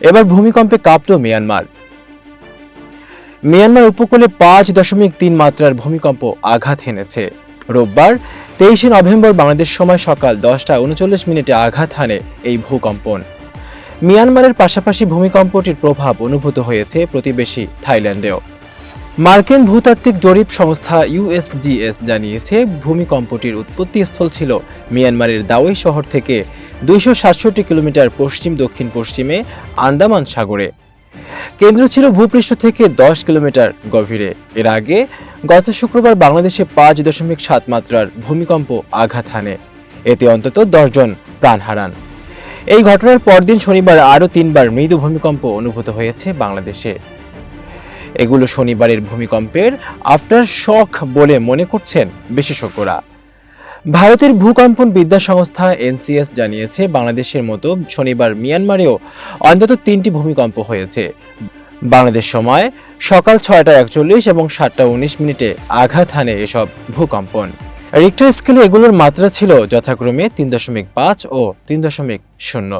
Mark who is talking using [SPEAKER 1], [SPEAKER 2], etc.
[SPEAKER 1] এবার ভূমিকম্পে কাঁপল Myanmar. Myanmar উপকূলে পাঁচ দশমিক তিন মাত্রার ভূমিকম্প আঘাত হেনেছে। রোববার তেইশে নভেম্বর বাংলাদেশ সময় সকাল দশটা উনচল্লিশ মিনিটে আঘাত হানে এই ভূকম্পন। মিয়ানমারের পাশাপাশি ভূমিকম্পটির প্রভাব অনুভূত হয়েছে প্রতিবেশী থাইল্যান্ডেও। মার্কিন ভূতাত্ত্বিক জরিপ সংস্থা ইউএসজিএস জানিয়েছে, ভূমিকম্পটির উৎপত্তিস্থল ছিল মিয়ানমারের দাওয়াই শহর থেকে দুইশো সাতষট্টি কিলোমিটার পশ্চিম দক্ষিণ পশ্চিমে আন্দামান সাগরে। কেন্দ্র ছিল ভূপৃষ্ঠ থেকে দশ কিলোমিটার গভীরে। এর আগে গত শুক্রবার বাংলাদেশে পাঁচ দশমিক সাত মাত্রার ভূমিকম্প আঘাত হানে। এতে অন্তত দশজন প্রাণ হারান। এই ঘটনার পরদিন শনিবার আরও তিনবার মৃদু ভূমিকম্প অনুভূত হয়েছে বাংলাদেশে। এগুলো শনিবারের ভূমিকম্পের আফটার শক বলে মনে করছেন বিশেষজ্ঞরা। ভারতের ভূকম্পন বিদ্যা সংস্থা এনসিএস জানিয়েছে, বাংলাদেশের মতো শনিবার মিয়ানমারেও অন্তত তিনটি ভূমিকম্প হয়েছে। বাংলাদেশ সময় সকাল ছয়টা একচল্লিশ এবং সাতটা উনিশ মিনিটে আঘাত হানে এসব ভূকম্পন। রিক্টার স্কেলে এগুলোর মাত্রা ছিল যথাক্রমে তিন দশমিক পাঁচ ও তিন দশমিক শূন্য।